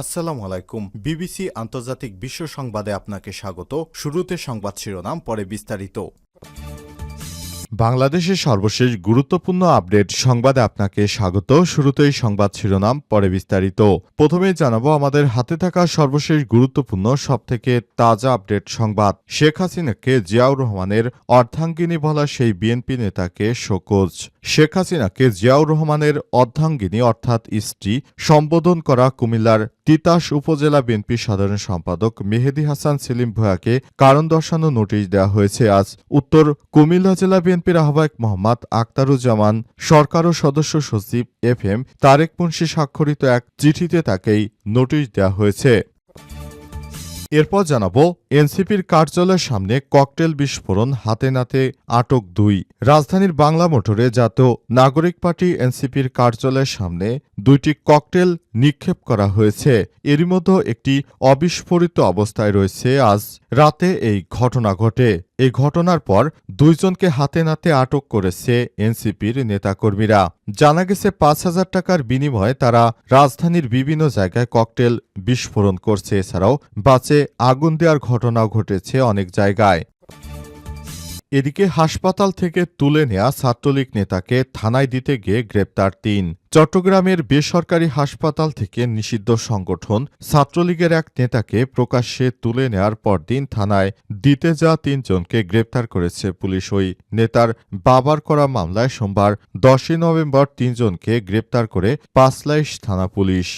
আসসালামু আলাইকুম। বিবিসি আন্তর্জাতিক বিশ্ব সংবাদে আপনাকে স্বাগত। শুরুতে সংবাদ শিরোনাম, পরে বিস্তারিত। বাংলাদেশের সর্বশেষ গুরুত্বপূর্ণ আপডেট সংবাদে আপনাকে স্বাগত। শুরুতেই সংবাদ শিরোনাম, পরে বিস্তারিত। প্রথমেই জানাব, আমাদের হাতে থাকা সর্বশেষ গুরুত্বপূর্ণ, সবথেকে তাজা আপডেট সংবাদ। শেখ হাসিনাকে জিয়াউর রহমানের অর্ধাঙ্গিনী বলা সেই বিএনপি নেতাকে শোকজ। শেখ হাসিনাকে জিয়াউর রহমানের অর্ধাঙ্গিনী, অর্থাৎ স্ত্রী, সম্বোধন করা কুমিল্লার তিতাস উপজেলা বিএনপি সাধারণ সম্পাদক মেহেদি হাসান সেলিম ভূয়াকে কারণ দর্শানো নোটিশ দেওয়া হয়েছে। আজ উত্তর কুমিল্লা জেলা বিএনপির আহ্বায়ক মোহাম্মদ আক্তারুজ্জামান, সরকার ও সদস্য সচিব এফ এম তারেক মুন্সি স্বাক্ষরিত এক চিঠিতে তাকেই নোটিশ দেওয়া হয়েছে। এরপর জানাব, এনসিপির কার্যালয়ের সামনে ককটেল বিস্ফোরণ হাতে নাতে আটক দুই। রাজধানীর বাংলা মোটরে জাতীয় নাগরিক পার্টি এনসিপির কার্যালয়ের সামনে দুইটি ককটেল নিক্ষেপ করা হয়েছে। এরই মধ্যে একটি অবিস্ফোরিত অবস্থায় রয়েছে। আজ রাতে এই ঘটনা ঘটে। এই ঘটনার পর দুইজনকে হাতে নাতে আটক করেছে এনসিপির নেতাকর্মীরা। জানা গেছে, পাঁচ হাজার টাকার বিনিময়ে তারা রাজধানীর বিভিন্ন জায়গায় ককটেল বিস্ফোরণ করছে। এছাড়াও বাসে আগুন দেওয়ার ঘটনাও ঘটেছে অনেক জায়গায়। এদিকে হাসপাতাল থেকে তুলে নেয়া ছাত্রলীগ নেতাকে থানায় দিতে গিয়ে গ্রেপ্তার তিন। চট্টগ্রামের বেসরকারি হাসপাতাল থেকে নিষিদ্ধ সংগঠন ছাত্রলীগের এক নেতাকে প্রকাশ্যে তুলে নেয়ার পরদিন থানায় দিতে যাওয়া তিনজনকে গ্রেপ্তার করেছে পুলিশ। ওই নেতার বাবার করা মামলায় সোমবার দশই নভেম্বর তিনজনকে গ্রেপ্তার করে পাঁচলাইশ থানা পুলিশ।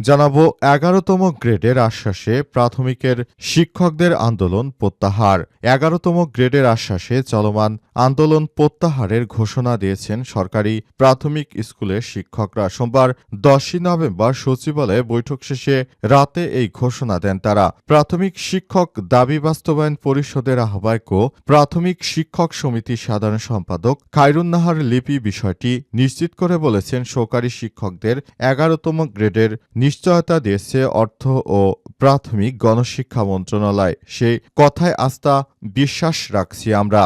জানাব এগারোতম গ্রেডের আশ্বাসে প্রাথমিকের শিক্ষকদের আন্দোলন প্রত্যাহার। এগারোতম গ্রেডের আশ্বাসে চলমান আন্দোলন প্রত্যাহারের ঘোষণা দিয়েছেন সরকারি প্রাথমিক স্কুলের শিক্ষকরা। সোমবার দশই নভেম্বর সচিবালয়ে বৈঠক শেষে রাতে এই ঘোষণা দেন তারা। প্রাথমিক শিক্ষক দাবি বাস্তবায়ন পরিষদের আহ্বায়ক ও প্রাথমিক শিক্ষক সমিতির সাধারণ সম্পাদক খায়রুন্নাহার লিপি বিষয়টি নিশ্চিত করে বলেছেন সরকারি শিক্ষকদের এগারোতম গ্রেডের নিশ্চয়তা দিয়েছে অর্থ ও প্রাথমিক গণশিক্ষা মন্ত্রণালয়। সেই কথায় আস্থা বিশ্বাস রাখছি আমরা।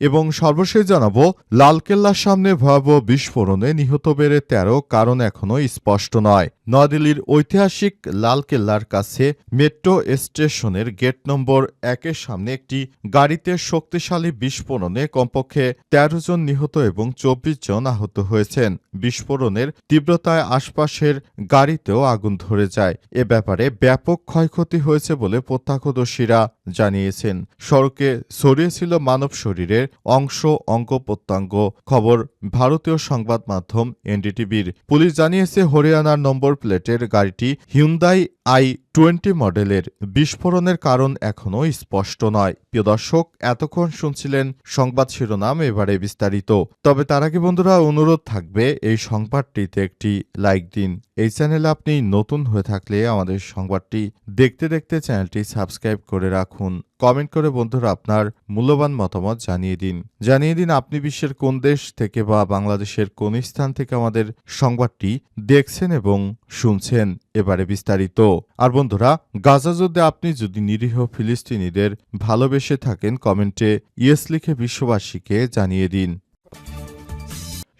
এবং সর্বশেষ জানাব, লালকেল্লার সামনে ভয়াবহ বিস্ফোরণে নিহত বেড়ে তেরো, কারণ এখনও স্পষ্ট নয়। নয়াদিল্লির ঐতিহাসিক লালকেল্লার কাছে মেট্রো স্টেশনের গেট নম্বর একের সামনে একটি গাড়িতে শক্তিশালী বিস্ফোরণে কমপক্ষে তেরো জন নিহত এবং চব্বিশ জন আহত হয়েছেন। বিস্ফোরণের তীব্রতায় আশপাশের গাড়িতেও আগুন ধরে যায়। এ ব্যাপারে ব্যাপক ক্ষয়ক্ষতি হয়েছে বলে প্রত্যক্ষদর্শীরা জানিয়েছেন। সড়কে ছড়িয়েছিল মানব শরীরের অংশ, অঙ্গ প্রত্যঙ্গ। খবর ভারতীয় সংবাদ মাধ্যম এনডিটিভির। পুলিশ জানিয়েছে, হরিয়ানার নম্বর প্লেটের গাড়িটি হিউন্দাই আই টোয়েন্টি মডেলের বিস্ফোরণের কারণ এখনও স্পষ্ট নয়। প্রিয় দর্শক, এতক্ষণ শুনছিলেন সংবাদ শিরোনাম এবারে বিস্তারিত। তবে তার আগে বন্ধুরা, অনুরোধ থাকবে এই সংবাদটিতে একটি লাইক দিন। এই চ্যানেলে আপনি নতুন হয়ে থাকলে আমাদের সংবাদটি দেখতে দেখতে চ্যানেলটি সাবস্ক্রাইব করে রাখুন। কমেন্ট করে বন্ধুরা আপনার মূল্যবান মতামত জানিয়ে দিন। জানিয়ে দিন আপনি বিশ্বের কোন দেশ থেকে বা বাংলাদেশের কোন স্থান থেকে আমাদের সংবাদটি দেখছেন এবং শুনছেন। এবারে বিস্তারিত। আর বন্ধুরা, গাজা যুদ্ধে আপনি যদি নিরীহ ফিলিস্তিনিদের ভালোবেসে থাকেন, কমেন্টে ইয়েস লিখে বিশ্ববাসীকে জানিয়ে দিন।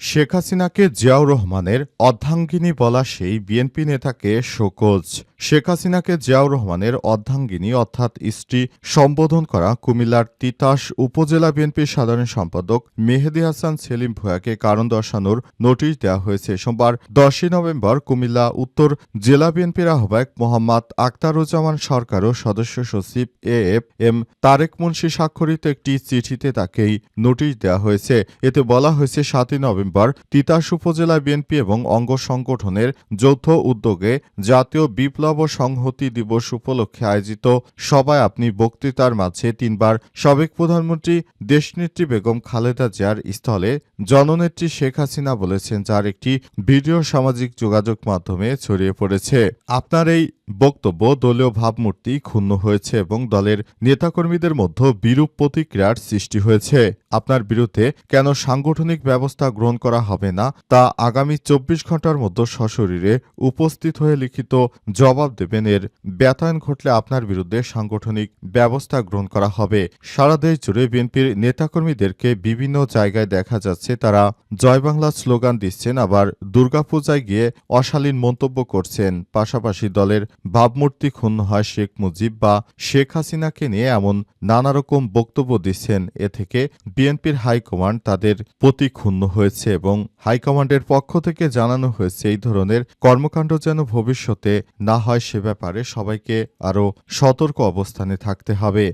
শেখ হাসিনাকে জিয়াউর রহমানের অর্ধাঙ্গিনী বলা সেই বিএনপি নেতাকে শোকজ। শেখ হাসিনাকে জিয়াউর রহমানের অর্ধাঙ্গিনী অর্থাৎ স্ত্রী সম্বোধন করা কুমিল্লার তিতাস উপজেলা বিএনপির সাধারণ সম্পাদক মেহেদি হাসান সেলিম ভূয়াকে কারণ দর্শানোর নোটিশ দেওয়া হয়েছে। সোমবার দশই নভেম্বর কুমিল্লা উত্তর জেলা বিএনপির আহ্বায়ক মোহাম্মদ আক্তারুজ্জামান সরকার ও সদস্য সচিব A F M Tareq Munshi স্বাক্ষরিত একটি চিঠিতে তাকেই নোটিশ দেওয়া হয়েছে। এতে বলা হয়েছে, সাতই নভেম্বর তিতাস উপজেলা বিএনপি এবং অঙ্গ সংগঠনের যৌথ উদ্যোগে জাতীয় বিপ্লব সংহতি দিবস উপলক্ষে আয়োজিত সবাই আপনি বক্তৃতার মাঝে তিনবার সাবেক প্রধানমন্ত্রী দেশনেত্রী বেগম খালেদা জিয়ার স্থলে জননেত্রী শেখ হাসিনা বলেছেন, যার একটি ভিডিও সামাজিক যোগাযোগ মাধ্যমে ছড়িয়ে পড়েছে। আপনার এই বক্তব্য দলীয় ভাবমূর্তি ক্ষুণ্ণ হয়েছে এবং দলের নেতাকর্মীদের মধ্যে বিরূপ প্রতিক্রিয়ার সৃষ্টি হয়েছে। আপনার বিরুদ্ধে কেন সাংগঠনিক ব্যবস্থা গ্রহণ করা হবে না তা আগামী চব্বিশ ঘণ্টার মধ্যে সশরীরে উপস্থিত হয়ে লিখিত জবাব দেবেন এর ব্যথায়ন ঘটলে আপনার বিরুদ্ধে সাংগঠনিক ব্যবস্থা গ্রহণ করা হবে। সারা দেশ জুড়ে বিএনপির নেতাকর্মীদেরকে বিভিন্ন জায়গায় দেখা যাচ্ছে, তারা জয় বাংলা স্লোগান দিচ্ছেন, আবার দুর্গাপূজায় গিয়ে অশালীন মন্তব্য করছেন। পাশাপাশি দলের ভাবমূর্তি ক্ষুণ্ণ হয় শেখ মুজিব বা শেখ হাসিনাকে নিয়ে এমন নানা রকম বক্তব্য দিচ্ছেন। এ থেকে বিএনপির হাইকমান্ড তাদের প্রতি ক্ষুণ্ণ হয়েছে এবং হাইকমান্ডের পক্ষ থেকে জানানো হয়েছে, এই ধরনের কর্মকাণ্ড যেন ভবিষ্যতে না হয় সে ব্যাপারে সবাইকে আরও সতর্ক অবস্থানে থাকতে হবে।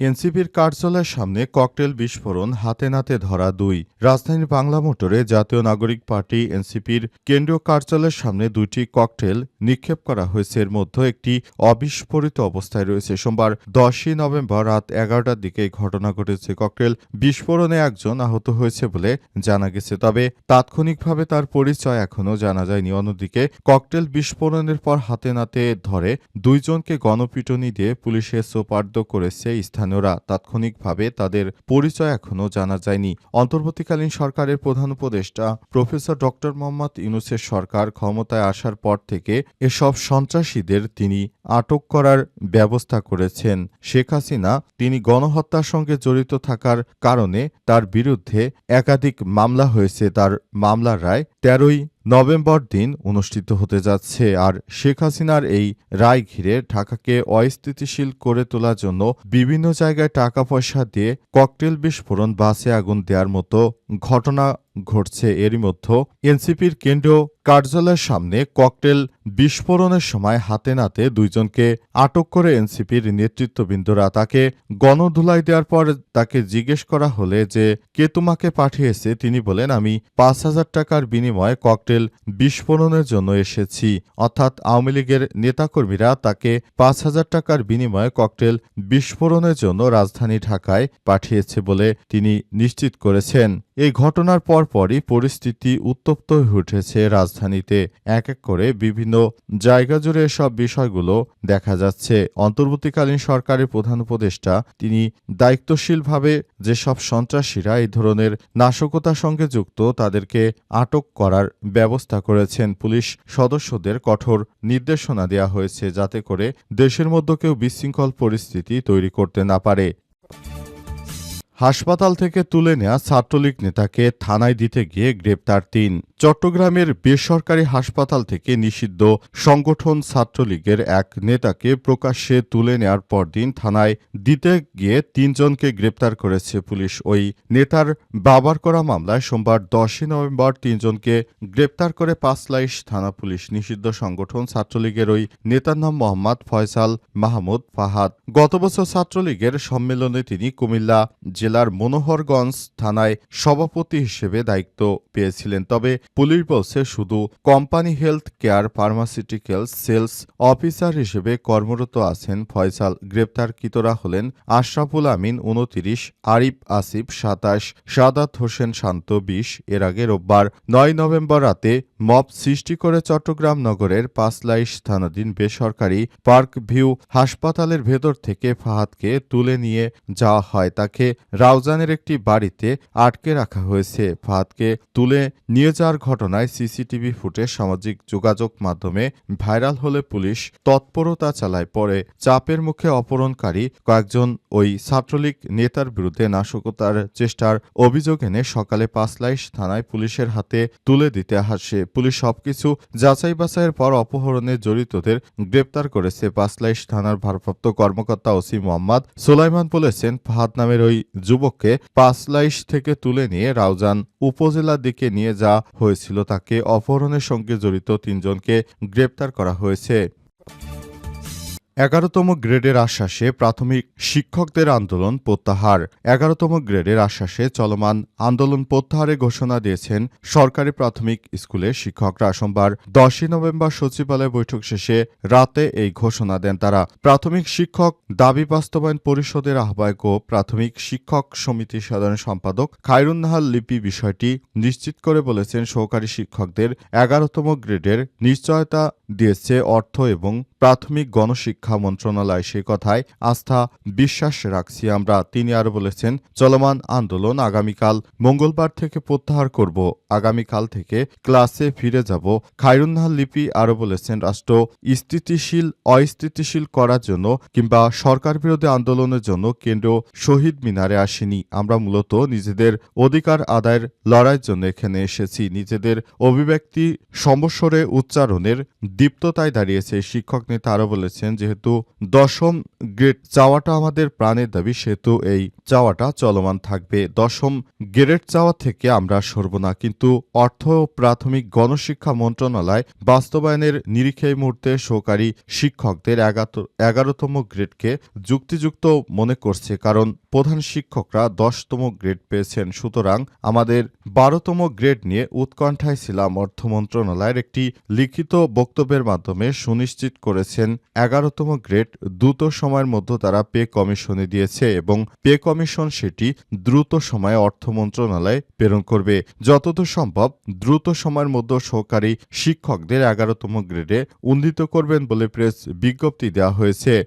এনসিপির কার্যালয়ের সামনে ককটেল বিস্ফোরণ, হাতে নাতে ধরা দুই। রাজধানীর বাংলা মোটরে জাতীয় নাগরিক পার্টি এনসিপির কেন্দ্রীয় কার্যালয়ের সামনে দুইটি ককটেল নিক্ষেপ করা হয়েছে। এর মধ্যে একটি অবিস্ফোরিত অবস্থায় রয়েছে। সোমবার দশই নভেম্বর রাত এগারোটার দিকে এই ঘটনা ঘটেছে। ককটেল বিস্ফোরণে একজন আহত হয়েছে বলে জানা গেছে। তবে তাৎক্ষণিকভাবে তার পরিচয় এখনও জানা যায়নি। অন্যদিকে, ককটেল বিস্ফোরণের পর হাতে নাতে ধরে দুইজনকে গণপিটুনি দিয়ে পুলিশে সোপার্দ করেছে স্থানীয়রা তাৎক্ষণিকভাবে তাদের পরিচয় এখনও জানা যায়নি। অন্তর্বর্তীকালীন সরকারের প্রধান উপদেষ্টা প্রফেসর ডক্টর মোহাম্মদ ইউনুসের সরকার ক্ষমতায় আসার পর থেকে এসব সন্ত্রাসীদের তিনি আটক করার ব্যবস্থা করেছেন। শেখ হাসিনা তিনি গণহত্যার সঙ্গে জড়িত থাকার কারণে তার বিরুদ্ধে একাধিক মামলা হয়েছে। তার মামলার রায় তেরোই নভেম্বর দিন অনুষ্ঠিত হতে যাচ্ছে, আর শেখ হাসিনার এই রায় ঘিরে ঢাকাকে অস্থিতিশীল করে তোলার জন্য বিভিন্ন জায়গায় টাকা পয়সা দিয়ে ককটেল বিস্ফোরণ বাসে আগুন দেওয়ার মতো ঘটনা ঘটছে এরই মধ্যে এনসিপির কেন্দ্রীয় কার্যালয়ের সামনে ককটেল বিস্ফোরণের সময় হাতে নাতে দুইজনকে আটক করে এনসিপির নেতৃত্ববৃন্দরা। তাকে গণধুলাই দেওয়ার পর তাকে জিজ্ঞেস করা হলে যে, কে তোমাকে পাঠিয়েছে? তিনি বলেন, আমি পাঁচ হাজার টাকার বিনিময়ে ককটেল বিস্ফোরণের জন্য এসেছি। অর্থাৎ আওয়ামী লীগের নেতাকর্মীরা তাকে পাঁচ হাজার টাকার বিনিময়ে ককটেল বিস্ফোরণের জন্য রাজধানী ঢাকায় পাঠিয়েছে বলে তিনি নিশ্চিত করেছেন। এই ঘটনার পরপরই পরিস্থিতি উত্তপ্ত হয়ে উঠেছে রাজধানীতে। এক এক করে বিভিন্ন জায়গা জুড়ে এসব বিষয়গুলো দেখা যাচ্ছে। অন্তর্বর্তীকালীন সরকারের প্রধান উপদেষ্টা, তিনি দায়িত্বশীলভাবে যেসব সন্ত্রাসীরা এই ধরনের নাশকতার সঙ্গে যুক্ত, তাদেরকে আটক করার ব্যবস্থা করেছেন। পুলিশ সদস্যদের কঠোর নির্দেশনা দেওয়া হয়েছে যাতে করে দেশের মধ্যে কেউ বিশৃঙ্খল পরিস্থিতি তৈরি করতে না পারে। হাসপাতাল থেকে তুলে নেওয়া ছাত্রলীগ নেতাকে থানায় দিতে গিয়ে গ্রেপ্তার তিন। চট্টগ্রামের বেসরকারি হাসপাতাল থেকে নিষিদ্ধ সংগঠন ছাত্রলীগের এক নেতাকে প্রকাশ্যে তুলে নেওয়ার পরদিন থানায় দিতে গিয়ে তিনজনকে গ্রেপ্তার করেছে পুলিশ। ওই নেতার বাবার করা মামলায় সোমবার দশই নভেম্বর তিনজনকে গ্রেপ্তার করে পাঁচলাইশ থানা পুলিশ। নিষিদ্ধ সংগঠন ছাত্রলীগের ওই নেতার নাম মোহাম্মদ ফয়সাল মাহমুদ ফাহাদ। গত বছর ছাত্রলীগের সম্মেলনে তিনি কুমিল্লা জেলার মনোহরগঞ্জ থানায় সভাপতি হিসেবে দায়িত্ব পেয়েছিলেন। তবে পুলিশ বলছে, শুধু company health care, pharmaceutical sales officer হিসেবে কর্মরত আছেন ফয়সাল। গ্রেপ্তারকৃতরা হলেন আশরাফুল আমিন, উনতিরিশ, আরিফ আসিফ, সাতাশ, সাদাত হোসেন শান্ত, বিশ। এর আগে রোববার নয় নভেম্বর রাতে মব সৃষ্টি করে চট্টগ্রাম নগরের পাঁচলাইশ থানাধীন বেসরকারি পার্ক ভিউ হাসপাতালের ভেতর থেকে ফাহাদকে তুলে নিয়ে যাওয়া হয়। তাকে রাউজানের একটি বাড়িতে আটকে রাখা হয়েছে। ফাহাদকে তুলে নিয়ে যাওয়ার ঘটনায় সিসিটিভি ফুটেজ, সামাজিক যোগাযোগ মাধ্যমে ভাইরাল হলে পুলিশ তৎপরতা চালায়। পরে চাপের মুখে অপহরণকারী কয়েকজন ওই ছাত্রলীগ নেতার বিরুদ্ধে নাশকতার চেষ্টার অভিযোগ এনে সকালে পাঁচলাইশ থানায় পুলিশের হাতে তুলে দিতে আসে। পুলিশ সবকিছু যাচাই বাছাইয়ের পর অপহরণে জড়িতদের গ্রেপ্তার করেছে। পাঁচলাইশ থানার ভারপ্রাপ্ত কর্মকর্তা ওসি মোহাম্মদ সোলাইমান বলেছেন ফাহাদ নামের ওই যুবককে পাঁচলাইশ থেকে তুলে নিয়ে রাউজান উপজেলার দিকে নিয়ে যাওয়া হয়েছিল। তাকে অপহরণের সঙ্গে জড়িত তিনজনকে গ্রেপ্তার করা হয়েছে। এগারোতম গ্রেডের আশ্বাসে প্রাথমিক শিক্ষকদের আন্দোলন প্রত্যাহার। এগারোতম গ্রেডের আশ্বাসে চলমান আন্দোলন প্রত্যাহারে ঘোষণা দিয়েছেন সরকারি প্রাথমিক স্কুলের শিক্ষকরা। সোমবার দশই নভেম্বর সচিবালয় বৈঠক শেষে রাতে এই ঘোষণা দেন তারা। প্রাথমিক শিক্ষক দাবি বাস্তবায়ন পরিষদের আহ্বায়ক ও প্রাথমিক শিক্ষক সমিতির সাধারণ সম্পাদক খায়রুন্নাহাল লিপি বিষয়টি নিশ্চিত করে বলেছেন, সহকারী শিক্ষকদের এগারোতম গ্রেডের নিশ্চয়তা দিয়েছে অর্থ এবং প্রাথমিক গণশিক্ষা মন্ত্রণালয় সে কথায় আস্থা বিশ্বাস রাখছি আমরা। তিনি আরও বলেছেন, চলমান আন্দোলন আগামীকাল মঙ্গলবার থেকে প্রত্যাহার করব। আগামীকাল থেকে ক্লাসে ফিরে যাব। খায়রুন্নাহাল লিপি আরও বলেছেন, রাষ্ট্র স্থিতিশীল, অস্থিতিশীল করার জন্য কিংবা সরকার বিরোধী আন্দোলনের জন্য কেন্দ্র শহীদ মিনারে আসেনি। আমরা মূলত নিজেদের অধিকার আদায়ের লড়াইয়ের জন্য এখানে এসেছি। নিজেদের অভিব্যক্তি সমস্বরে উচ্চারণের দীপ্ততায় দাঁড়িয়েছে। শিক্ষক নেতা আরও বলেছেন, যেহেতু দশম গ্রেড চাওয়াটা আমাদের প্রাণের দাবি সেহেতু এই চাওয়াটা চলমান থাকবে। দশম গ্রেড চাওয়া থেকে আমরা সরব না, কিন্তু অর্থ প্রাথমিক গণশিক্ষা মন্ত্রণালয় বাস্তবায়নের নিরিখে মুহূর্তে সহকারী শিক্ষকদের এগারোতম গ্রেডকে যুক্তিযুক্ত মনে করছে, কারণ প্রধান শিক্ষকরা দশতম গ্রেড পেয়েছেন। সুতরাং আমাদের বারোতম গ্রেড নিয়ে উৎকণ্ঠায় ছিলাম, অর্থ মন্ত্রণালয়ের একটি লিখিত বক্তব্যের মাধ্যমে সুনিশ্চিত করেছেন এগারোতম গ্রেড দ্রুত সময়ের মধ্যে তারা পে কমিশনে দিয়েছে এবং পে কমিশন সেটি দ্রুত সময়ে অর্থ মন্ত্রণালয়ে প্রেরণ করবে। যতদূর সম্ভব দ্রুত সময়ের মধ্যে সহকারী শিক্ষকদের এগারোতম গ্রেডে উন্নীত করবেন বলে প্রেস বিজ্ঞপ্তি দেওয়া হয়েছে।